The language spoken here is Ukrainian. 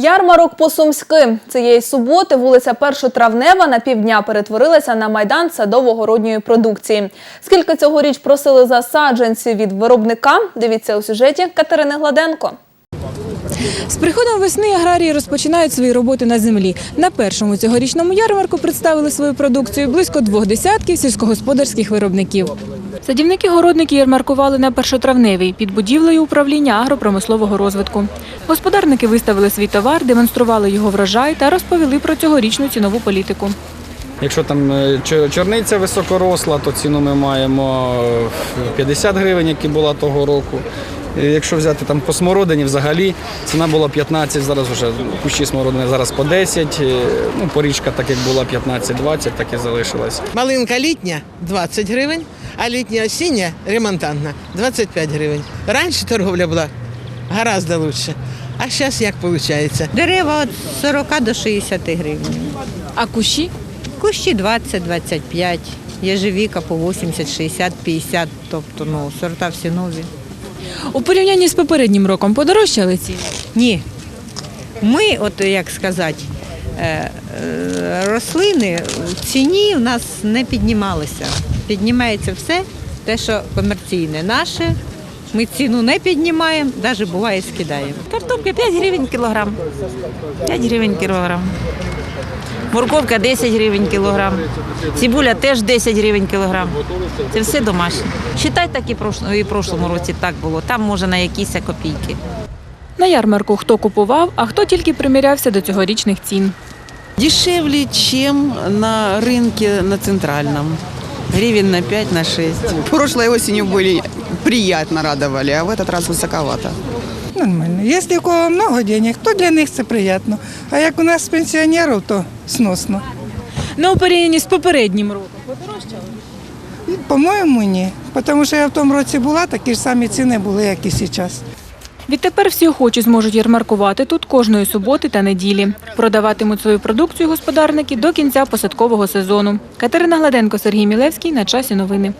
Ярмарок по-сумськи. Цієї суботи вулиця Першотравнева на півдня перетворилася на майдан садово-городньої продукції. Скільки цьогоріч просили за саджанці від виробника, дивіться у сюжеті Катерини Гладенко. З приходом весни аграрії розпочинають свої роботи на землі. На першому цьогорічному ярмарку представили свою продукцію близько двох десятків сільськогосподарських виробників. Садівники-городники ярмаркували на першотравневій під будівлею управління агропромислового розвитку. Господарники виставили свій товар, демонстрували його врожай та розповіли про цьогорічну цінову політику. Якщо там е, чорниця високоросла, то ціну ми маємо е, 50 гривень, яка була того року. Е, Якщо взяти там по смородині, взагалі ціна була 15, зараз вже кущі смородини зараз по 10, е, ну, порічка так як була 15-20, так і залишилась. Малинка літня 20 гривень, а літня осіння ремонтантна 25 гривень. Раніше торговля була гораздо лучше. А зараз як виходить? Дерева від 40 до 60 гривень. А кущі Кущі 20-25, єжевіка по 80, 60, 50, тобто ну, сорта всі нові. у порівнянні з попереднім роком подорожчали ціни. Ні. Ми, от як сказати, е, е, рослини в ціні у нас не піднімалися. Піднімається все, те, що комерційне наше. Ми ціну не піднімаємо, навіть буває скидаємо. Картопля 5 гривень кілограм. 5 гривень кілограм. Морковка 10 гривень кілограм. Цибуля теж 10 гривень кілограм. Це все домашнє. Считай, так і в прошлому році так було. Там може на якісь копійки. На ярмарку хто купував, а хто тільки примірявся до цьогорічних цін. Дешевле, чем на рынке на центральном Гривен на 5, на 6. Прошлой осенью были приятно радовали, а в этот раз высоковато. Нормально. Якщо у кого много денег, то для них це приємно. А як у нас пенсіонерів, то сносно. На у порівнянні з попереднім роком подорожчали. По-моєму, ні. Тому що я в тому році була, такі ж самі ціни були, як і зараз. Відтепер всі охочі зможуть ярмаркувати тут кожної суботи та неділі. Продаватимуть свою продукцію господарники до кінця посадкового сезону. Катерина Гладенко, Сергій Мілевський. На часі новини.